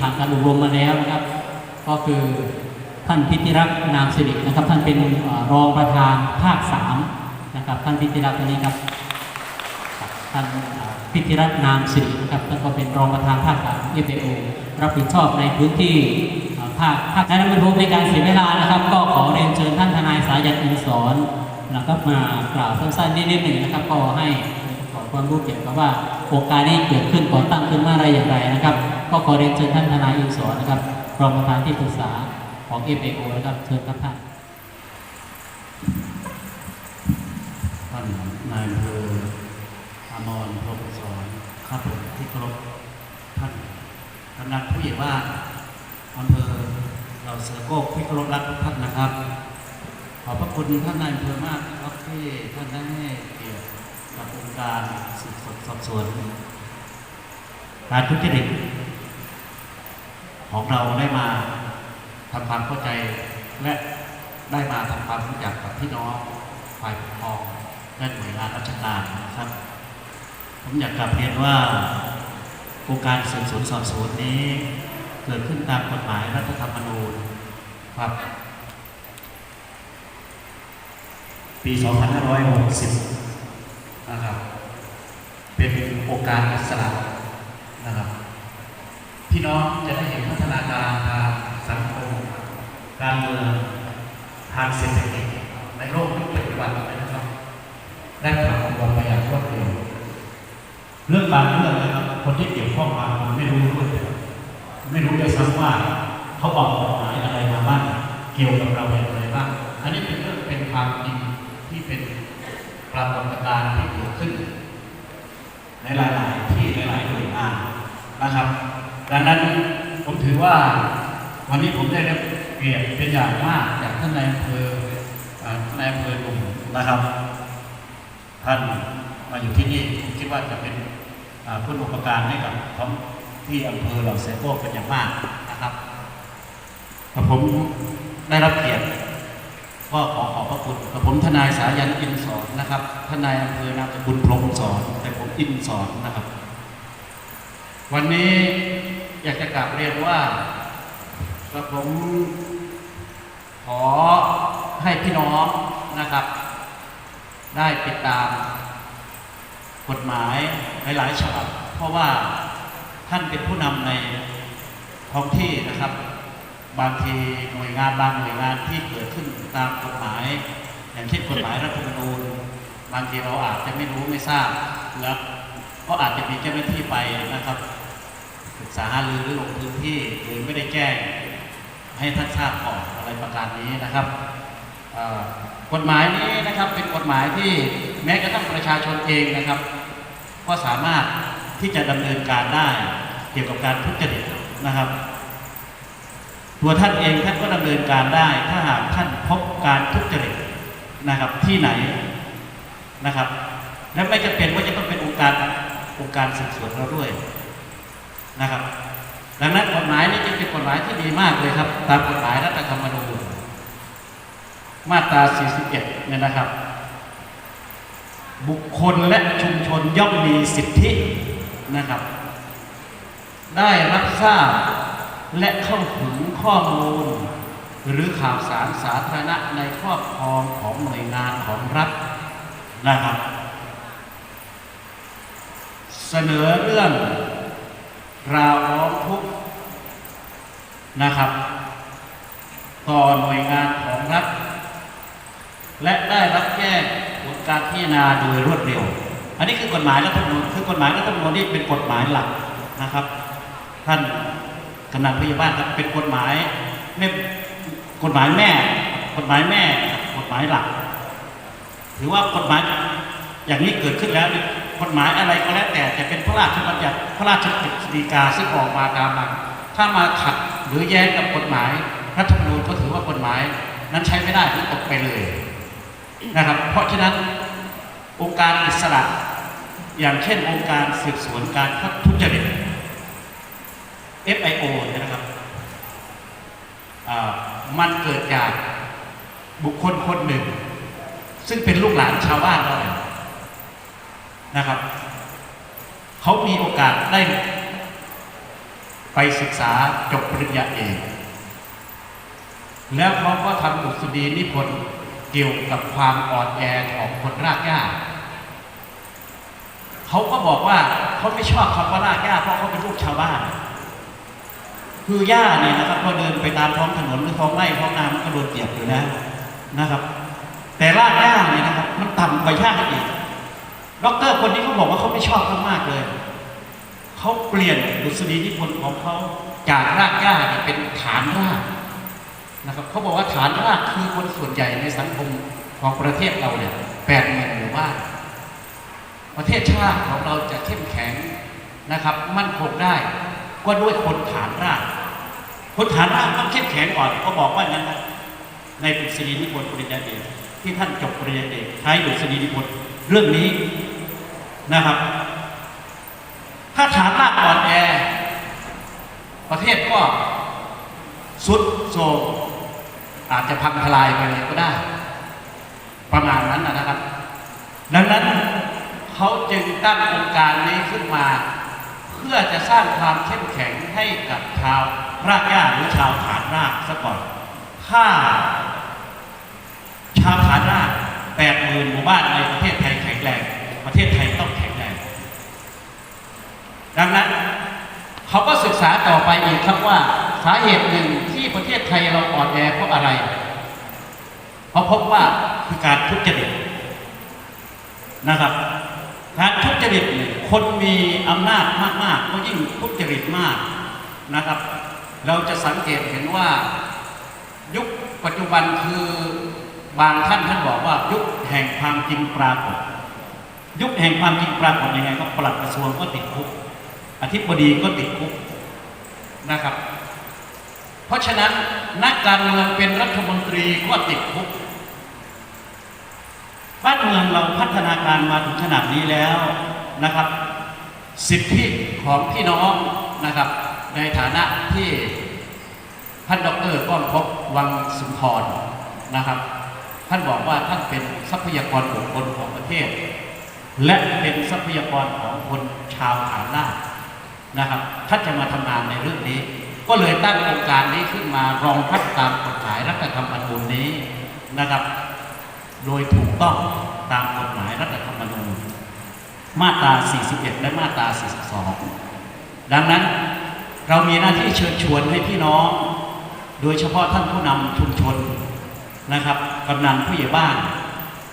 ผ่านการอบรมมาแล้วนะครับ ก็คือท่านพิติรักษ์นามสิรินะครับ ท่านเป็นรองประธานภาคสามนะครับท่านพิติรักษ์คนนี้ครับท่านพิธิรัตน์นามสิรินะครับท่านก็เป็นรองประธานภาคการเอฟเอรับผิดชอบในพื้นที่ภาคภาคนั้นมันทุกในการเสียเวลานะครับ ก็ขอเรียนเชิญท่านทนายสายันอินสอนนะครับมากล่าวสั้นๆนิดๆหนึ่งนะครับก็ให้ขอความรู้เกี่ยวกับว่าโครงการนี้เกิดขึ้นก่อตั้งขึ้นมื่อไรอย่างไรนะครับ ก็ขอเรียนเชิญท่านทนายอินสอนะครับรองประธานที่ปรึกษาของเอฟเอนะครับเชิญครับท่านท่านนายอำเภออมรพรมสอนครับผมที่เคารพท่านกำนันผู้ใหญ่บ้านอำเภอเราเสือโกกที่เคารพรักทุกท่านนะครับ ขอบพระคุณท่านนายอำเภอมากครับที่ท่านได้ให้เกียรติกับองค์การสืบสวนสอบสวนการทุจริต ของเราได้มาทำความเข้าใจและได้มาทำความรู้จักกับพี่น้องฝ่ายปกครองและหน่วยงานราชการนะครับ ผมอยากกลับเรียนว่าโครงการสืบสวนสอบสวนนี้ เกิดขึ้นตามกฎหมายรัฐธรรมนูญครับ ปี 2560 นะครับ เป็นโครงการอิสระนะครับ พี่น้องจะได้เห็นพัฒนาการทางสังคม การเมืองทางเศรษฐกิจในโลกยุคปัจจุบันเลยนะครับได้ผ่านวันไปอย่างรวดเร็วเรื่องบางเรื่องนะครับ คนที่เกี่ยวข้องมาผมไม่รู้ด้วยไม่รู้ด้วยซ้ำว่าเขาออกกฎหมายอะไรมาบ้างเกี่ยวกับเราอย่างไรบ้างอันนี้เป็นเรื่องเป็นความจริงที่เป็นปรากฏการณ์ที่เกิดขึ้น ในหลาย ๆ ที่หลายๆหน่วยงานนะครับ ดังนั้นผมถือว่าวันนี้ผมได้รับเกียรติเป็นอย่างมากจากท่านนายอำเภออ่านายอำเภอหนุ่มนะครับ ท่านมาอยู่ที่นี่ผมคิดว่าจะเป็นอ่าคุณอุปการให้กับท้องที่อำเภอเหล่าเซโกเป็นอย่างมากนะครับผมได้รับเกียรติก็ขอขอบพระคุณกับผมทนายสายันอินสอนนะครับ ทนายอำเภอนามสกุลพรหมสอนแต่ผมอินสอนนะครับ วันนี้ อยากจะกลับเรียนว่ากับผมขอให้พี่น้องนะครับ ได้ติดตามกฎหมายหลายๆฉบับเพราะว่าท่านเป็นผู้นำในท้องที่นะครับ บางทีหน่วยงานบางหน่วยงานที่เกิดขึ้นตามกฎหมาย อย่างเช่นกฎหมายรัฐธรรมนูญบางทีเราอาจจะไม่รู้ไม่ทราบแล้วก็อาจจะมีเจ้าหน้าที่ไปนะครับ ศึกษาหารือหรือลงพื้นที่หรือไม่ได้แจ้งให้ท่านทราบก่อนอะไรประการนี้นะครับกฎหมายนี้นะครับเป็นกฎหมายที่แม้กระทั่งประชาชนเองนะครับ ก็สามารถที่จะดำเนินการได้เกี่ยวกับการทุจริตนะครับ ตัวท่านเองท่านก็ดำเนินการได้ ถ้าหากท่านพบการทุจริตนะครับที่ไหนนะครับ และไม่จะเป็นว่าจะต้องเป็นองค์การองค์การสืบสวนเราด้วย นะครับ ดังนั้นกฎหมายนี้จึงเป็นกฎหมายที่ดีมากเลยครับ ตามกฎหมายรัฐธรรมนูญมาตรา 41 เนี่ยนะครับ บุคคลและชุมชนย่อมมีสิทธินะครับ ได้รับทราบและเข้าถึงข้อมูล หรือข่าวสารสาธารณะในครอบครองของหน่วยงานของรัฐนะครับ เสนอเรื่อง ราวร้องทุกข์นะครับ ต่อหน่วยงานของรัฐ และได้รับแก้ผลการพิจารณาโดยรวดเร็ว อันนี้คือกฎหมายรัฐธรรมนูญคือกฎหมายรัฐธรรมนูญที่เป็นกฎหมายหลักนะครับ ท่านกำนันผู้ใหญ่บ้านครับเป็นกฎหมายไม่กฎหมายแม่ กฎหมายแม่กฎหมายหลัก ถือว่ากฎหมายอย่างนี้เกิดขึ้นแล้ว กฎหมายอะไรก็แล้วแต่จะเป็นพระราชบัญญัติพระราชกฤษฎีกาซึ่งออกมาตามหลักถ้ามาขัดหรือแย้งกับกฎหมายรัฐธรรมนูญก็ถือว่ากฎหมาย นั้นใช้ไม่ได้หรือตกไปเลยนะครับ เพราะฉะนั้นองค์การอิสระอย่างเช่นองค์การสืบสวนการทุจริต FIO นะครับมันเกิดจากบุคคลคนหนึ่ง ซึ่งเป็นลูกหลานชาวบ้านเรา นะครับเขามีโอกาสได้ไปศึกษาจบปริญญาเอกแล้วเขาก็ทำดุษฎีนิพนธ์เกี่ยวกับความอ่อนแอของคนรากหญ้าเขาก็บอกว่าเขาไม่ชอบคำว่ารากหญ้าเพราะเขาเป็นลูกชาวบ้าน คือหญ้าเนี่ยนะครับพอเดินไปตามท้องถนนหรือท้องไร่ท้องนามันก็โดนเปียกอยู่แล้วนะครับ แต่รากหญ้าเนี่ยนะครับ มันต่ำกว่าหญ้าอีก ด็อกเตอร์คนนี้เขาบอกว่าเขาไม่ชอบมากๆเลย เขาเปลี่ยนดุษฎีนิพนธ์ของเขาจากรากหญ้าเนี่ยเป็นฐานรากนะครับเขาบอกว่าฐานรากคือคนส่วนใหญ่ในสังคมของประเทศเราเนี่ยแปดหมื่นหมู่บ้านประเทศชาติของเราจะเข้มแข็งนะครับ มั่นคงได้ก็ด้วยคนฐานรากคนฐานรากต้องเข้มแข็งก่อนเขาบอกว่างั้นนะในดุษฎีนิพนธ์ปริญญาเอกที่ท่านจบปริญญาเอกใช้ดุษฎีนิพนธ์ เรื่องนี้นะครับ ถ้าฐานรากอ่อนแอ ประเทศก็สุดโทรมอาจจะพังทลายไปเลยก็ได้ ประมาณนั้นนะนะครับ ดังนั้นเขาจึงตั้งองค์การนี้ขึ้นมา เพื่อจะสร้างความเข้มแข็งให้กับชาวรากหญ้าหรือชาวฐานรากซะก่อน ถ้าชาวฐานรากแปดหมื่นหมู่บ้านในประเทศ ทศไทยต้องแข็งแรงดังนั้นเขาก็ศึกษาต่อไปอีกครับว่าสาเหตุหนึ่งที่ประเทศไทยเราอ่อนแอเพราะอะไรเขาพบว่าคือการทุจริตนะครับ การทุจริตเนี่ยคนมีอำนาจมากๆก็ยิ่งทุจริตมากนะครับ เราจะสังเกตเห็นว่ายุคปัจจุบันคือบางท่านท่านบอกว่ายุคแห่งความจริงปรากฏ ยุคแห่งความจริงปรากฏยังไงก็ปลัดกระทรวงก็ติดคุก อธิบดีก็ติดคุกนะครับ เพราะฉะนั้นนักการเมืองเป็นรัฐมนตรีก็ติดคุก บ้านเมืองเราพัฒนาการมาถึงขนาดนี้แล้วนะครับ สิทธิของพี่น้องนะครับ ในฐานะที่ท่านดรก้องพบวังสุนทรนะครับ ท่านบอกว่าท่านเป็นทรัพยากรบุคคลของประเทศ และเป็นทรัพยากรของคนชาวฐานรานะครับท่านจะมาทำงานในเรื่องนี้ ก็เลยตั้งโครงการนี้ขึ้นมารองรับตามกฎหมายรัฐธรรมนูญนี้นะครับ โดยถูกต้องตามกฎหมายรัฐธรรมนูญมาตรา 41 และมาตรา 42 ดังนั้นเรามีหน้าที่เชิญชวนให้พี่น้อง โดยเฉพาะท่านผู้นำชุมชนนะครับกำนันผู้ใหญ่บ้าน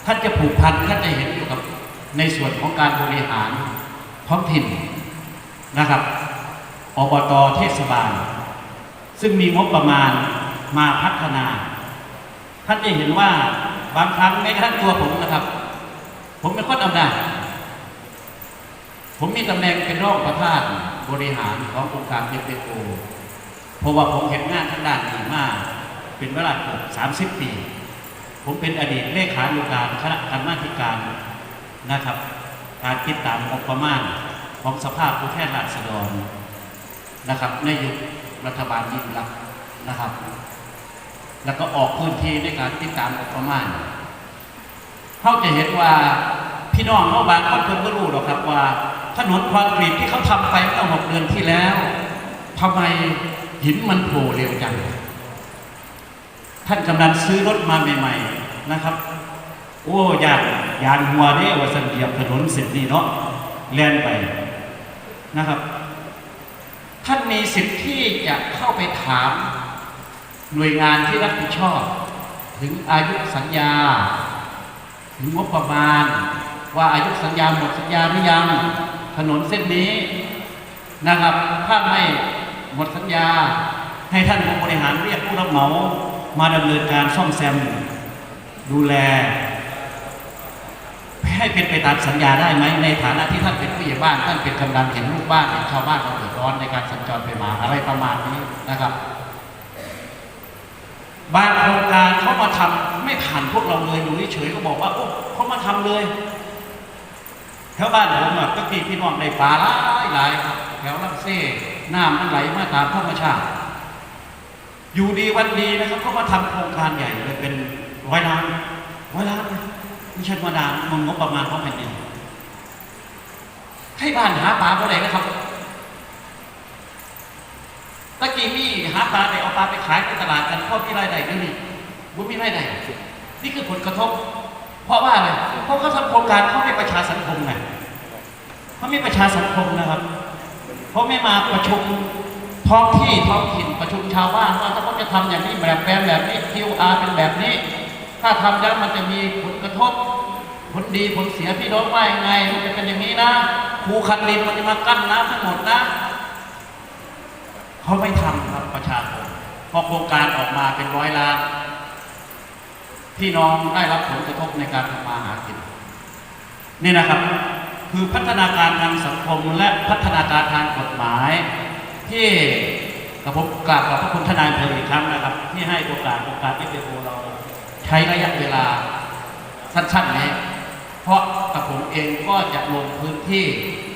ท่านจะผูกพันท่านจะเห็นอยู่กับ ในส่วนของการบริหารท้องถิ่นนะครับ อบตเทศบาล ซึ่งมีงบประมาณมาพัฒนา ท่านจะเห็นว่าบางครั้งแม้กระทั่งตัวผมนะครับ ผมเป็นคนอำนาจผมมีตำแหน่งเป็นรองประธานบริหารขององค์การเอฟโอเพราะว่าผมเห็นงานทางด้านนี้มาก เป็นเวลาเกือบ30 ปี ผมเป็นอดีตเลขานุการคณะกรรมาธิการ นะครับการติดตามงบประมาณของสภาพผู้แทนราษฎรนะครับ ในยุครัฐบาลยิ่งรักนะครับ แล้วก็ออกพื้นที่ในการติดตามงบประมาณเขาจะเห็นว่าพี่น้องเขาบางคนเพิ่นก็รู้หรอกครับว่า ถนนคอนกรีตที่เขาทำไปเมื่อหกเดือนที่แล้วทำไมหินมันโผล่เร็วจัง ท่านกำลังซื้อรถมาใหม่ ๆ นะครับ โอ้ยานยานหัวเด้ว่าสันเหยียบถนนเสร็จนี่เนาะแล่นไปนะครับ ท่านมีสิทธิ์ที่จะเข้าไปถาม หน่วยงานที่รับผิดชอบ ถึงอายุสัญญา ถึงงบประมาณ ว่าอายุสัญญาหมดสัญญาหรือยังถนนเส้นนี้นะครับ ถ้าไม่หมดสัญญา ให้ท่านผู้บริหารเรียกผู้รับเหมามาดำเนินการซ่อมแซมดูแล ให้เป็นไปตามสัญญาได้ไหมในฐานะที่ท่านเป็นผู้ใหญ่บ้านท่านเป็นกำนันเห็นลูกบ้านเห็นชาวบ้านเขาเดือดร้อนในการสัญจรไปมาอะไรประมาณนี้นะครับบางโครงการเขามาทำไม่ผ่านพวกเราเลยอยู่เฉยก็บอกว่าโอ้เขามาทำเลยแถวบ้านผมก็มีพี่น้องในป่าหลายหลายครับแถวลำเซ่น้ำมันไหลมาตามธรรมชาติ อยู่ดีวันดีนะครับเขามาทำโครงการใหญ่เลยเป็นร้อยล้านร้อยล้าน ไม่ใช่ธรรมดามันงบประมาณของแผ่นดินให้บ้านหาปลาเมื่อไหร่นะครับตะกี้มีหาปลาไปเอาปลาไปขายในตลาดกันพราะมีรายได้เดี๋ยวนี้บุมีรายได้นี่คือผลกระทบ เพราะว่าอะไรเพราะเขาทำโครงการเขาไม่ประชาสังคมไงเขาไม่ประชาสังคมนะครับเขาไม่มาประชุมท้องที่ท้องถิ่นประชุมชาวบ้านว่าถ้าเขาจะทำอย่างนี้แบบแปลนแบบนี้ QR เป็นแบบนี้ ถ้าทำแล้วมันจะมีผลกระทบ ผลดีผลเสียพี่น้องว่ายังไง มันจะเป็นอย่างนี้นะครูคันดินมันจะมากั้นน้ำทั้งหมดนะเขาไม่ทำครับประชาชนพอโครงการออกมาเป็นร้อยล้านพี่น้องได้รับผลกระทบในการทำมาหากินนี่นะครับ คือพัฒนาการทางสังคมและพัฒนาการทางกฎหมาย ที่กับผมกราบขอบพระคุณทนายอำเภออีกครั้งนะครับ ที่ให้โอกาสโอกาสที่เโอเรา ใช้ระยะเวลาสั้นๆนี้เพราะกับผมเองก็จะลงพื้นที่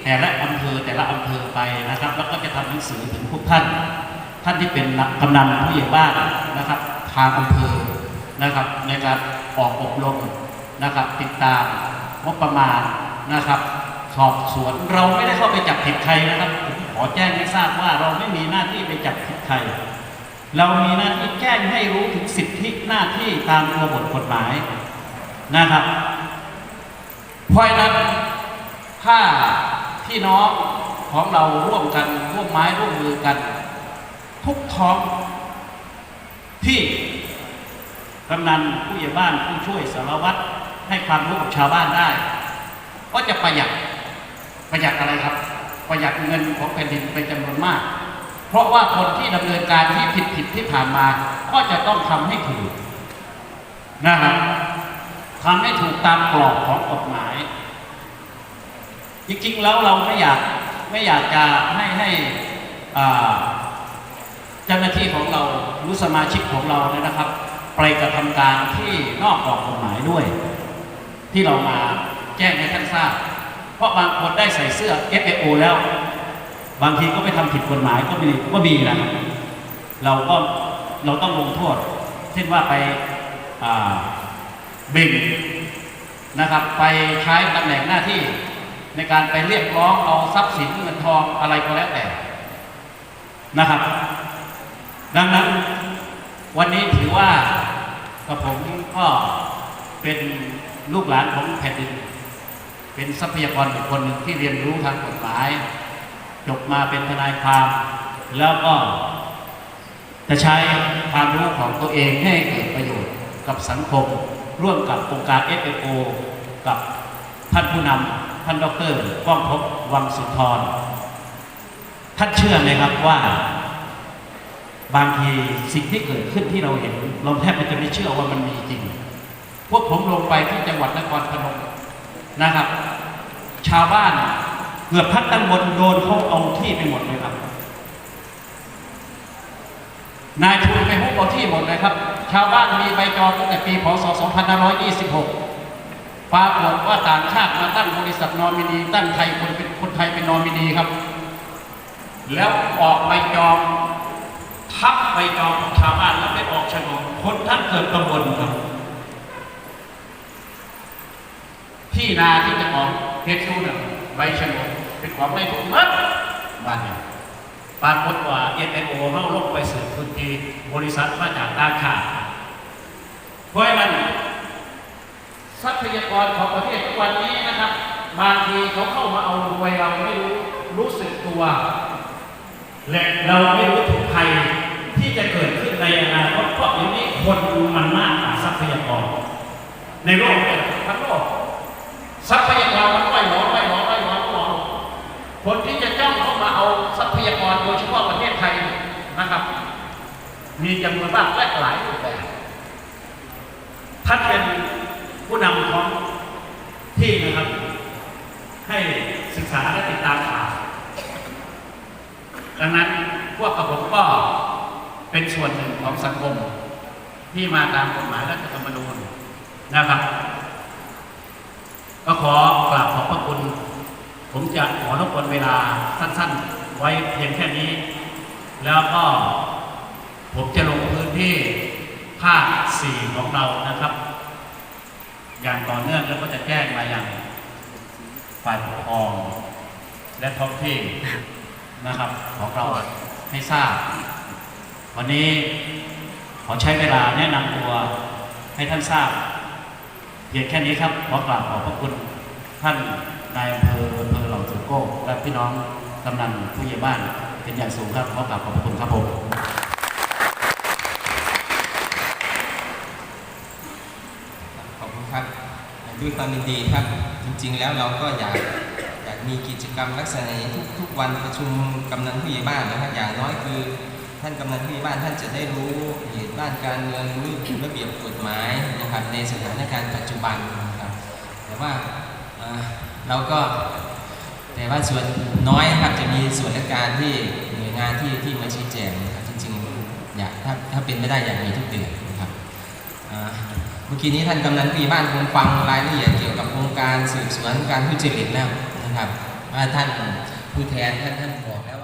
แต่ละอำเภอแต่ละอำเภอไปนะครับ แล้วก็จะทำหนังสือถึงพวกท่าน ท่านที่เป็นกำนันผู้ใหญ่บ้านนะครับทางอำเภอนะครับ ในการออกอบรมนะครับ ติดตามงบประมาณนะครับ สอบสวนเราไม่ได้เข้าไปจับผิดใครนะครับผมขอแจ้งให้ทราบว่าเราไม่มีหน้าที่ไปจับผิดใคร เรามีหน้าที่แจ้งให้รู้ถึงสิทธิหน้าที่ตามตัวบทกฎหมายนะครับเพราะฉะนั้นถ้าพี่น้องของเราร่วมกันร่วมไม้ร่วมมือกัน ทุกท้องที่กำนันผู้ใหญ่บ้านผู้ช่วยสารวัตรให้ความรู้กับชาวบ้านได้ ก็จะประหยัดประหยัดอะไรครับ ประหยัดเงินของแผ่นดินเป็นจำนวนมาก เพราะว่าคนที่ดำเนินการที่ผิดผิดๆที่ผ่านมา ก็จะต้องทำให้ถูกนะครับทำให้ถูกตามกรอบของกฎหมาย จริงๆแล้วเราไม่อยากไม่อยากจะให้ให้เจ้าหน้าที่ของเราหรือสมาชิกของเราเนี่ยนะครับ ไปกระทำการที่นอกกรอบกฎหมายด้วย ที่เรามาแจ้งให้ท่านทราบ เพราะบางคนได้ใส่เสื้อ FAO แล้ว บางทีก็ไปทำผิดกฎหมายก็มีก็มีนะเราก็เราต้องลงโทษเช่นว่าไปอ่าเบ่งนะครับ ไปใช้ตำแหน่งหน้าที่ในการไปเรียกร้องเอาทรัพย์สินเงินทองอะไรก็แล้วแต่นะครับ ดังนั้นวันนี้ถือว่ากับผมก็เป็นลูกหลานของแผ่นดิน เป็นทรัพยากรบุคคลหนึ่งที่เรียนรู้ทางกฎหมาย จบมาเป็นทนายความแล้วก็จะใช้ความรู้ของตัวเองให้เกิดประโยชน์กับสังคม ร่วมกับองค์การ FAO กับท่านผู้นำท่านดรก้องภพบวังสุนทร ท่านเชื่อไหมครับว่า บางทีสิ่งที่เกิดขึ้นที่เราเห็น เราแทบจะไม่เชื่อว่ามันมีจริง พวกผมลงไปที่จังหวัดนครพนมนะครับ ชาวบ้าน เกือบทั้งตำบลโดนเขาเอาที่ไปหมดเลยครับ นายทุนไปฮุบเอาที่หมดเลยครับ ชาวบ้านมีใบจองตั้งแต่ปีพศ 2526 ปรากฏว่าต่างชาติมาตั้งบริษัทนอมินี ตั้งไทยคนเป็นคนไทยเป็นนอมินีครับ แล้วออกใบจองทับใบจองของชาวบ้านแล้วไปออกโฉนดคนท่านเกิดกังวลครับ ที่นาที่จะออกเพชรชูน่ะ ใบโฉนดเป็นของในทุนมัดบ้านเนี่ยปรากฏว่าเอ็นเอโอเข้าลงไปสืบพื้นที่บริษัทมาจากตางชาติเพราะฉะนั้นทรัพยากรของประเทศทุกวันนี้นะครับบางทีเขาเข้ามาเอารวยเราไม่รู้รู้สึกตัวและเราไม่รู้ถึงภัยที่จะเกิดขึ้นในอนาคตเพราะอย่างนี้คนมันมากกว่าทรัพยากร ในโลกทั้งโลกทรัพยากรมันไม่หม่หลอไม่หลอไม่หลอ คนที่จะจ้องเข้ามาเอาทรัพยากรโดยเฉพาะประเทศไทยนะครับ มีจำนวนมากและหลายรูปแบบท่านเป็นผู้นำของที่นะครับ ให้ศึกษาและติดตามข่าวดังนั้นพวกกับผมก็เป็นส่วนหนึ่งของสังคมที่มาตามกฎหมายรัฐธรรมนูญนะครับ ก็ขอกราบขอบพระคุณ ผมจะขอรบกวนเวลาสั้นๆ ไว้เพียงแค่นี้ แล้วก็ผมจะลงพื้นที่ภาคสี่ของเรานะครับ อย่างต่อเนื่องแล้วก็จะแจ้งมาอย่างฝ่ายปกครอง และท้องที่นะครับของเราให้ทราบ วันนี้ขอใช้เวลาแนะนำตัวให้ท่านทราบเพียงแค่นี้ครับขอกราบขอบพระคุณท่าน นายอำเภออำเภอเหล่าสุโก้และพี่น้องกำนันผู้ใหญ่บ้านเป็นอย่างสูงครับขอกราบขอบพระคุณครับผมขอบคุณครับด้วยความยินดีครับจริง ๆ แล้วเราก็อยากอยากมีกิจกรรมลักษณะนี้ทุกทุกวันประชุมกำนันผู้ใหญ่บ้านนะครับอย่างน้อยคือท่านกำนันผู้ใหญ่บ้านท่านจะได้รู้เหตุบ้านการเมืองรู้ระเบียบกฎหมายนะครับในสถานการณ์ปัจจุบันนะครับแต่ว่า แล้วก็แต่ว่าส่วนน้อยครับจะมีส่วนราชการที่หน่วยงานที่ที่มาชี้แจงนะครับจริงๆอยากถ้าถ้าเป็นไม่ได้อยากมีทุกเดือนนะครับเมื่อกี้นี้ท่านกำนันปีบ้านคงฟังรายละเอียดเกี่ยวกับโครงการสืบสวนการทุจริตแล้วนะครับว่าท่านผู้แทนท่านท่านบอกแล้ว